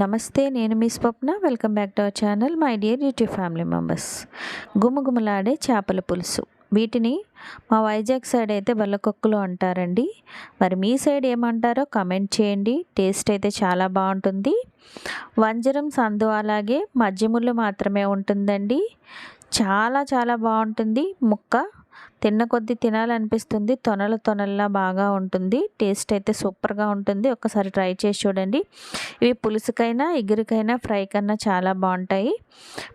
నమస్తే నేను మీ Swapna. Welcome back to our channel my dear YouTube family members. గుమగుమలాడే చేపల పులుసు. వీటిని మా వైజాగ్ సైడ్ అయితే బల్లకొక్కులు అంటారండి. మరి మీ సైడ్ ఏమంటారో కమెంట్ చేయండి. టేస్ట్ అయితే చాలా బాగుంటుంది. వంజరం సందు అలాగే మధ్యముళ్ళు మాత్రమే ఉంటుందండి. చాలా చాలా బాగుంటుంది. ముక్క తిన్న కొద్దీ తినాలనిపిస్తుంది. తొనల తొనల్లా బాగా ఉంటుంది. టేస్ట్ అయితే సూపర్గా ఉంటుంది. ఒకసారి ట్రై చేసి చూడండి. ఇవి పులుసుకైనా ఎగురికైనా ఫ్రై కన్నా చాలా బాగుంటాయి.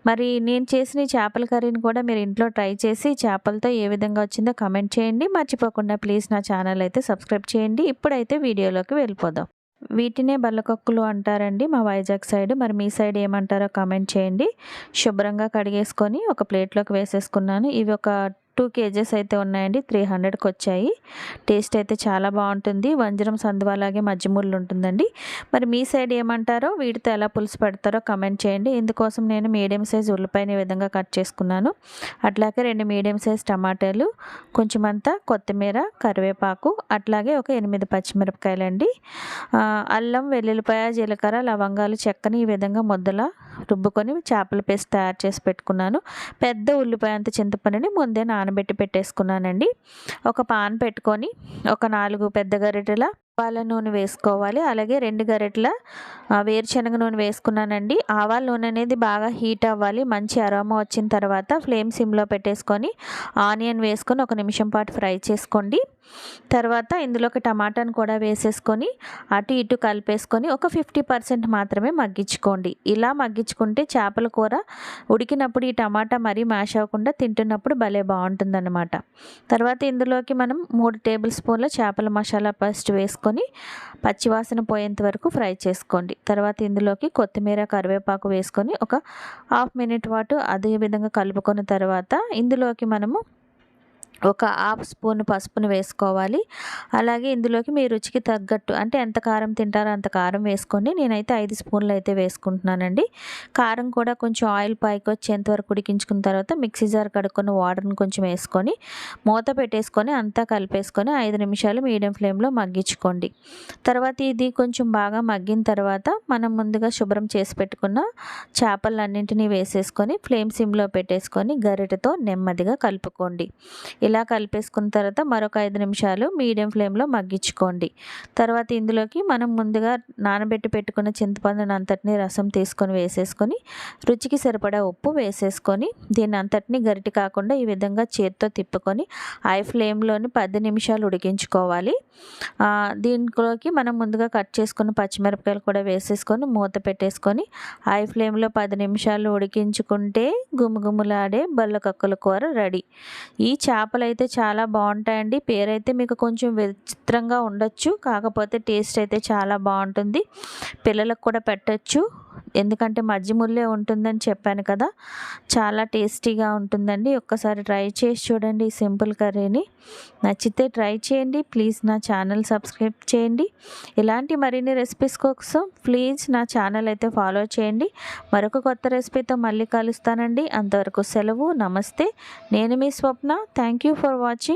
మరి నేను చేసిన చేపల కర్రీని కూడా మీరు ఇంట్లో ట్రై చేసి చేపలతో ఏ విధంగా వచ్చిందో కమెంట్ చేయండి. మర్చిపోకుండా ప్లీజ్ నా ఛానల్ అయితే సబ్స్క్రైబ్ చేయండి. ఇప్పుడైతే వీడియోలోకి వెళ్ళిపోదాం. వీటినే బల్లకొక్కులు అంటారండి మా వైజాగ్ సైడ్. మరి మీ సైడ్ ఏమంటారో కామెంట్ చేయండి. శుభ్రంగా కడిగేసుకొని ఒక ప్లేట్లోకి వేసేసుకున్నాను. ఇవి ఒక టూ కేజెస్ అయితే ఉన్నాయండి. త్రీ హండ్రెడ్కి వచ్చాయి. టేస్ట్ అయితే చాలా బాగుంటుంది. వంజరం సందువ అలాగే మజ్జిముళ్ళు ఉంటుందండి. మరి మీ సైడ్ ఏమంటారో వీటితో ఎలా పులుసు పెడతారో కమెంట్ చేయండి. ఇందుకోసం నేను మీడియం సైజ్ ఉల్లిపాయని ఈ విధంగా కట్ చేసుకున్నాను. అట్లాగే రెండు మీడియం సైజ్ టమాటాలు కొంచెం అంతా కొత్తిమీర కరివేపాకు అట్లాగే ఒక ఎనిమిది పచ్చిమిరపకాయలండి. అల్లం వెల్లుల్లిపాయ జీలకర్ర లవంగాలు చెక్కని ఈ విధంగా ముద్దలా రుబ్బుకొని చేపల పేస్ట్ తయారు చేసి పెట్టుకున్నాను. పెద్ద ఉల్లిపాయ అంత చింతపండుని ముందే నానబెట్టి పెట్టేసుకున్నానండి. ఒక పాన్ పెట్టుకొని ఒక నాలుగు పెద్ద గరిటెల పాల నూనె వేసుకోవాలి. అలాగే రెండు గరిటెల వేరుశనగ నూనె వేసుకున్నానండి. ఆవాల నూనె అనేది బాగా హీట్ అవ్వాలి. మంచి అరోమా వచ్చిన తర్వాత ఫ్లేమ్ సిమ్లో పెట్టేసుకొని ఆనియన్ వేసుకొని ఒక నిమిషం పాటు ఫ్రై చేసుకోండి. తర్వాత ఇందులోకి టమాటాను కూడా వేసేసుకొని అటు ఇటు కలిపేసుకొని ఒక ఫిఫ్టీ పర్సెంట్ మాత్రమే మగ్గించుకోండి. ఇలా మగ్గించుకుంటే చేపల కూర ఉడికినప్పుడు ఈ టమాటా మరీ మ్యాష్ అవ్వకుండా తింటున్నప్పుడు భలే బాగుంటుందన్నమాట. తర్వాత ఇందులోకి మనం మూడు టేబుల్ స్పూన్ల చేపల మసాలా పేస్ట్ వేసుకొని పచ్చివాసన పోయేంత వరకు ఫ్రై చేసుకోండి. తర్వాత ఇందులోకి కొత్తిమీర కరివేపాకు వేసుకొని ఒక హాఫ్ మినిట్ పాటు అదే విధంగా కలుపుకున్న తర్వాత ఇందులోకి మనము ఒక హాఫ్ స్పూన్ పసుపును వేసుకోవాలి. అలాగే ఇందులోకి మీ రుచికి తగ్గట్టు అంటే ఎంత కారం తింటారో అంత కారం వేసుకొని నేనైతే ఐదు స్పూన్లు అయితే వేసుకుంటున్నానండి. కారం కూడా కొంచెం ఆయిల్ పైకి వచ్చేంత వరకు ఉడికించుకున్న తర్వాత మిక్సీ జార్ కడుక్కున్న వాటర్ని కొంచెం వేసుకొని మూత పెట్టేసుకొని అంతా కలిపేసుకొని ఐదు నిమిషాలు మీడియం ఫ్లేమ్లో మగ్గించుకోండి. తర్వాత ఇది కొంచెం బాగా మగ్గిన తర్వాత మనం ముందుగా శుభ్రం చేసి పెట్టుకున్న చేపలన్నింటినీ వేసేసుకొని ఫ్లేమ్ సిమ్లో పెట్టేసుకొని గరిటతో నెమ్మదిగా కలుపుకోండి. ఇలా కలిపేసుకున్న తర్వాత మరొక ఐదు నిమిషాలు మీడియం ఫ్లేమ్లో మగ్గించుకోండి. తర్వాత ఇందులోకి మనం ముందుగా నానబెట్టి పెట్టుకున్న చింతపండుని అంతటిని రసం తీసుకొని వేసేసుకొని రుచికి సరిపడా ఉప్పు వేసేసుకొని దీన్ని అంతటిని గరిటి కాకుండా ఈ విధంగా చేతితో తిప్పుకొని హై ఫ్లేమ్లోని పది నిమిషాలు ఉడికించుకోవాలి. దీంట్లోకి మనం ముందుగా కట్ చేసుకున్న పచ్చిమిరపకాయలు కూడా వేసేసుకొని మూత పెట్టేసుకొని హై ఫ్లేమ్లో పది నిమిషాలు ఉడికించుకుంటే గుమగుమలాడే బల్లకక్కల కూర రెడీ. ఈ చేపలు అయితే చాలా బాగుంటాయండి. పేరైతే మీకు కొంచెం విచిత్రంగా ఉండొచ్చు. కాకపోతే టేస్ట్ అయితే చాలా బాగుంటుంది. పిల్లలకు కూడా పెట్టచ్చు. ఎందుకంటే మజ్జి ముల్లే ఉంటుందని చెప్పాను కదా. చాలా టేస్టీగా ఉంటుందండి. ఒక్కసారి ట్రై చేసి చూడండి ఈ సింపుల్ కర్రీని. నచ్చితే ట్రై చేయండి. ప్లీజ్ నా ఛానల్ సబ్స్క్రైబ్ చేయండి. ఇలాంటి మరిన్ని రెసిపీస్ కోసం ప్లీజ్ నా ఛానల్ అయితే ఫాలో చేయండి. మరొక కొత్త రెసిపీతో మళ్ళీ కలుస్తానండి. అంతవరకు సెలవు. నమస్తే. నేను మీ Swapna. Thank you for watching.